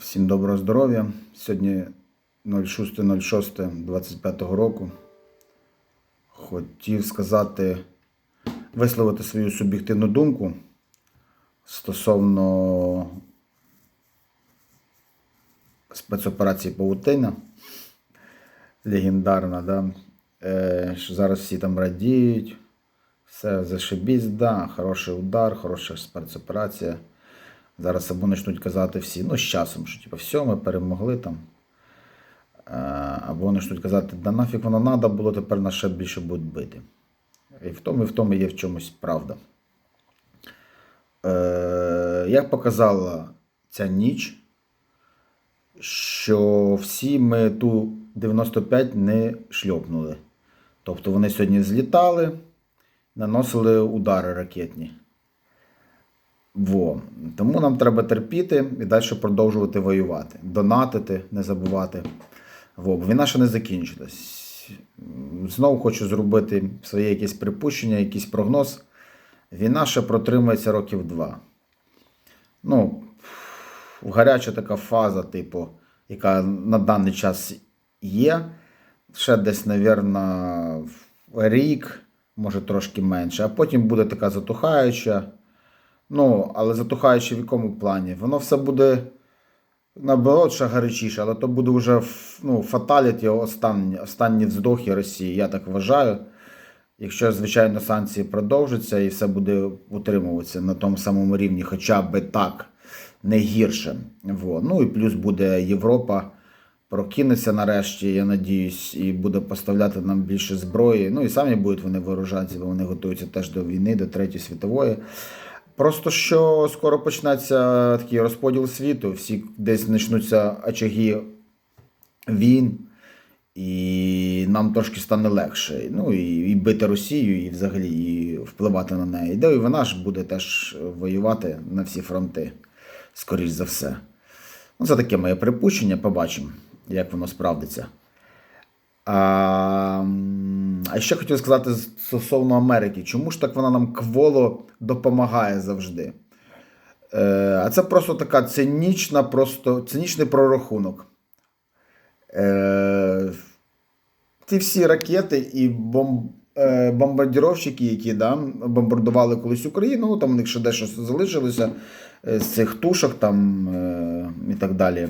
Всім доброго здоров'я. Сьогодні 06.06.25 року. Хотів сказати, висловити свою суб'єктивну думку стосовно спецоперації Павутина. Легендарна, да? е, що зараз всі там радіють. Все зашибісь, да, хороший удар, хороша спецоперація. Зараз або почнуть казати всі, ну з часом, що типу, все, ми перемогли там. Е, Або почнуть казати, да нафіг воно треба було, тепер нас ще більше будуть бити. І в тому, і в тому є в чомусь правда. Е, Як показала ця ніч, що всі ми ту 95 не шльопнули. Тобто вони сьогодні злітали, наносили удари ракетні. Во. Тому нам треба терпіти і далі продовжувати воювати. Донатити, не забувати. Во. Війна ще не закінчилась. Знову хочу зробити своє якесь припущення, якийсь прогноз. Війна ще протримається років два. Ну, гаряча така фаза, типу, яка на даний час є. Ще десь, мабуть, рік, може трошки менше, а потім буде така затухаюча. Ну, але затухаючи в якому плані? Воно все буде наоборот ще гарячіше, але то буде вже ну, фаталіті, останні, останні вздохи Росії, я так вважаю. Якщо, звичайно, санкції продовжаться і все буде утримуватися на тому самому рівні, хоча б так, не гірше. Во. Ну і плюс буде Європа прокинеться нарешті, я надіюсь, і буде поставляти нам більше зброї. Ну і самі будуть вони вооружатися, бо вони готуються теж до війни, до Третьої світової. Просто що скоро почнеться такий розподіл світу, всі десь почнуться очаги війн, і нам трошки стане легше. Ну і, і бити Росію, і взагалі і впливати на неї. Да, і вона ж буде теж воювати на всі фронти, скоріш за все. Ну, це таке моє припущення, побачимо, як воно справдиться. А, а ще хотів сказати стосовно Америки. Чому ж так вона нам кволо допомагає завжди? Е, а це просто така цинічна, просто цинічний прорахунок. Е, ті всі ракети і бом, е, бомбардіровщики, які да, бомбардували колись Україну, ну, там у них ще дещо залишилося е, з цих тушок там, е, і так далі.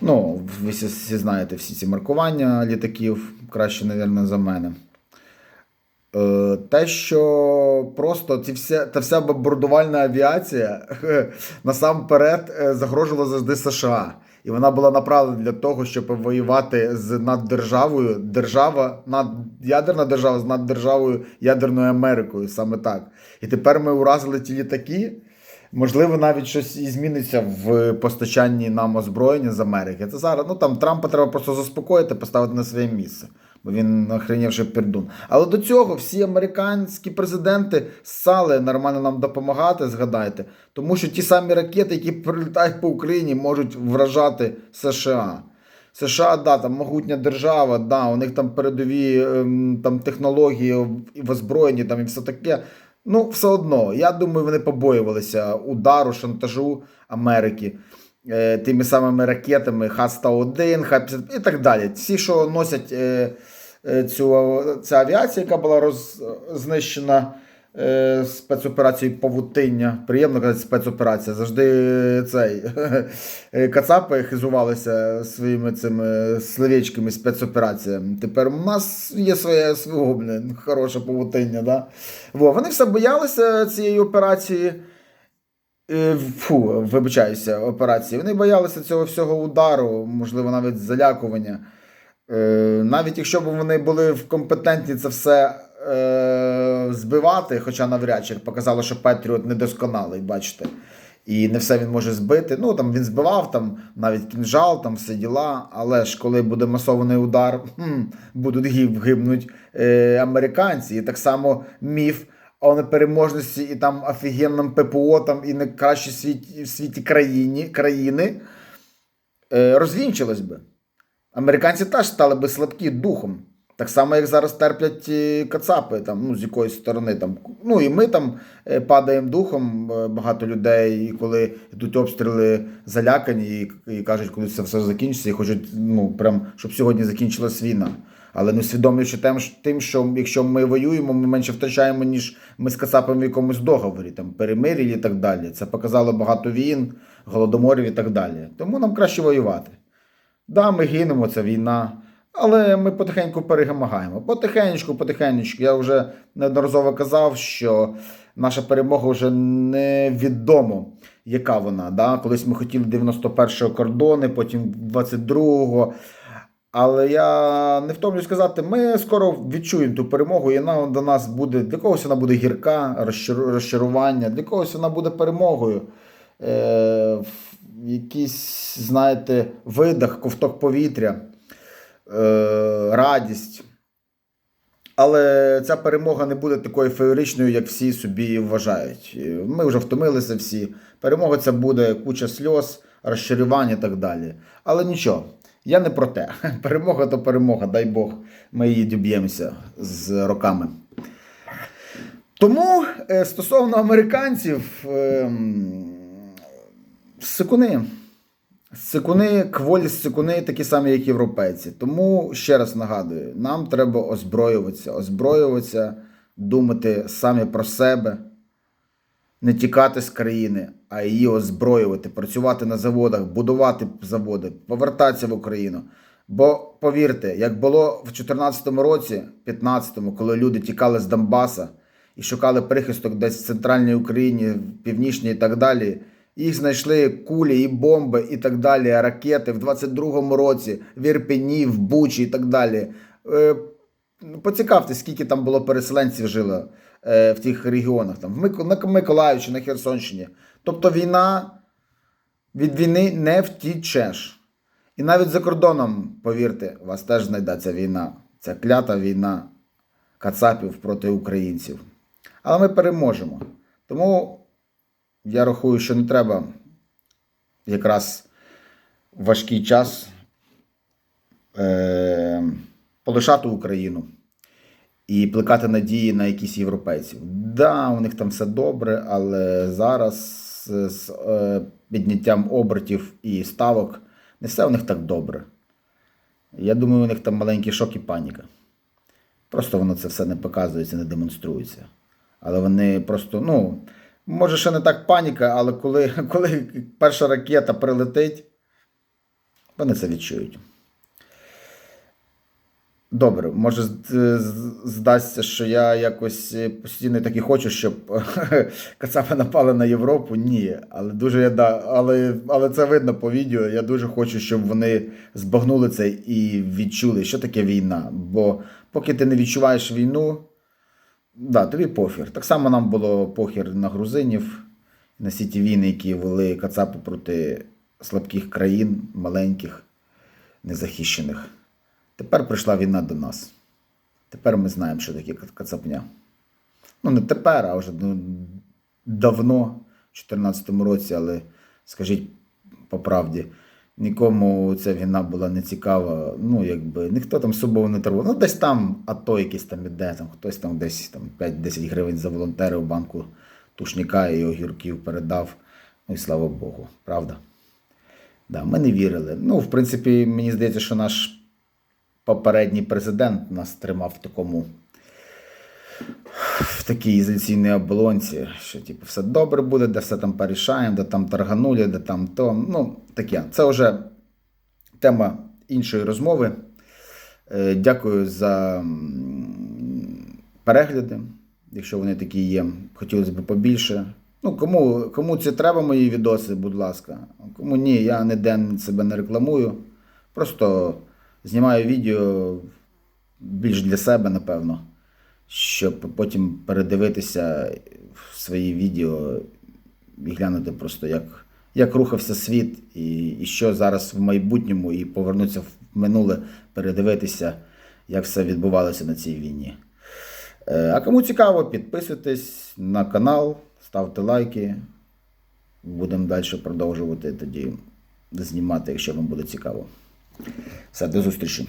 Ну, ви всі, знаєте всі ці маркування літаків, краще, мабуть, за мене. Е, Те, що просто ці вся, та вся бомбардувальна авіація насамперед е, загрожувала завжди США. І вона була направлена для того, щоб воювати з наддержавою, держава, над, ядерна держава з наддержавою ядерною Америкою, саме так. І тепер ми уразили ті літаки. Можливо, навіть щось і зміниться в постачанні нам озброєння з Америки. Це зараз, ну там Трампа треба просто заспокоїти, поставити на своє місце, бо він охренівши пердун. Але до цього всі американські президенти ссали нормально нам допомагати, згадайте, тому що ті самі ракети, які прилітають по Україні, можуть вражати США. США, да, там могутня держава, да, у них там передові ем, там, технології в озброєнні там, і все таке. Ну, все одно, я думаю, вони побоювалися удару, шантажу Америки е, тими самими ракетами Х-101, Х-50 і так далі. Всі, що носять е, е, цю, ця авіація, яка була роз, знищена е, спецоперацією Павутиння. Приємно казати спецоперація. Завжди цей е, Кацапи хизувалися своїми цими словечками спецопераціями. Тепер у нас є своє свого хороше павутиння. Да? Во, вони все боялися цієї операції. Е, Фу, вибачаюся, операції. Вони боялися цього всього удару, можливо, навіть залякування. Навіть якщо б вони були в компетентні це все е, збивати, хоча навряд чи показало, що Петріот недосконалий, бачите. І не все він може збити. Ну там він збивав, там навіть кінжал, там все діла. Але ж коли буде масований удар, хм, будуть гиб, гибнуть е, американці. І так само міф о непереможності і там офігенному ППО, там і найкращій світі, в світі країні, країни е, розвінчилось би. Американці теж стали би слабкі духом. Так само, як зараз терплять е, кацапи, там, ну, з якоїсь сторони. Там. Ну і ми там е, падаємо духом, е, багато людей, і коли йдуть обстріли залякані і, і кажуть, коли це все закінчиться, і хочуть, ну, прям, щоб сьогодні закінчилась війна. Але не усвідомлюючи тим, що- якщо ми воюємо, ми менше втрачаємо, ніж ми з кацапами в якомусь договорі, там, перемир'ї і так далі. Це показало багато війн, голодоморів і так далі. Тому нам краще воювати. Да, ми гинемо, це війна. Але ми потихеньку перемагаємо. Потихенечку, потихенечку. Я вже неодноразово казав, що наша перемога вже невідомо, яка вона. Да? Колись ми хотіли 91-го кордони, потім 22-го. Але я не втомлюсь сказати, ми скоро відчуємо ту перемогу, і вона до нас буде. Для когось вона буде гірка, розчарування, для когось вона буде перемогою. Е, якийсь, знаєте, видих, ковток повітря, радість. Але ця перемога не буде такою феєричною, як всі собі вважають. Е, Ми вже втомилися всі. Перемога це буде куча сльоз, розчарувань і так далі. Але нічого, я не про те. Перемога то перемога, дай Бог, ми її доб'ємося з роками. Тому е, стосовно американців, ем, сикуни. Сикуни, кволі сикуни такі самі, як європейці. Тому ще раз нагадую: нам треба озброюватися, озброюватися, думати самі про себе, не тікати з країни, а її озброювати, працювати на заводах, будувати заводи, повертатися в Україну. Бо повірте, як було в 2014 році, 15-му, коли люди тікали з Донбаса і шукали прихисток десь в центральній Україні, в північній і так далі. Їх знайшли кулі і бомби і так далі, ракети в 22-му році, в Ірпені, в Бучі і так далі. Е, Поцікавтесь, скільки там було переселенців жило е, в тих регіонах, там, в Миколаївщині, на Херсонщині. Тобто війна від війни не втічеш. І навіть за кордоном, повірте, вас теж знайдеться війна. Ця клята війна кацапів проти українців. Але ми переможемо. Тому я рахую, що не треба якраз важкий час е, полишати Україну і плекати надії на якісь європейців. Да, у них там все добре, але зараз з, з е, підняттям обертів і ставок не все у них так добре. Я думаю, у них там маленький шок і паніка. Просто воно це все не показується, не демонструється. Але вони просто, ну, може, ще не так паніка, але коли, коли перша ракета прилетить, вони це відчують. Добре, може з- здасться, що я якось е, постійно так і хочу, щоб Кацапи напали на Європу. Ні. Але дуже я да, але, але це видно по відео. Я дуже хочу, щоб вони збагнули це і відчули, що таке війна. Бо поки ти не відчуваєш війну, да, тобі похір. Так само нам було похір на грузинів, на всі ті війни, які вели Кацапи проти слабких країн, маленьких, незахищених. Тепер прийшла війна до нас. Тепер ми знаємо, що таке кацапня. Ну, не тепер, а вже ну, давно, в 2014 році, але скажіть по правді, нікому ця війна була не цікава. Ну, якби ніхто там собою не торгував. Ну, десь там АТО якийсь там іде, там хтось там десь там 5-10 гривень за волонтери в банку тушніка і огірків передав. Ну і слава Богу, правда? Да, ми не вірили. Ну, в принципі, мені здається, що наш попередній президент нас тримав в такому. В такій ізоляційній оболонці, що типу, все добре буде, де все там порішаємо, де там тарганули, де там то. Ну, таке. Це вже тема іншої розмови. Е, Дякую за перегляди, якщо вони такі є. Хотілося б побільше. Ну, кому, кому це треба мої відоси, будь ласка. Кому ні, я ніде себе не рекламую. Просто знімаю відео більш для себе, напевно, щоб потім передивитися свої відео і глянути просто, як, як рухався світ, і, і що зараз в майбутньому, і повернутися в минуле, передивитися, як все відбувалося на цій війні. Е, А кому цікаво, підписуйтесь на канал, ставте лайки. Будемо далі продовжувати тоді знімати, якщо вам буде цікаво. Все, до зустрічі.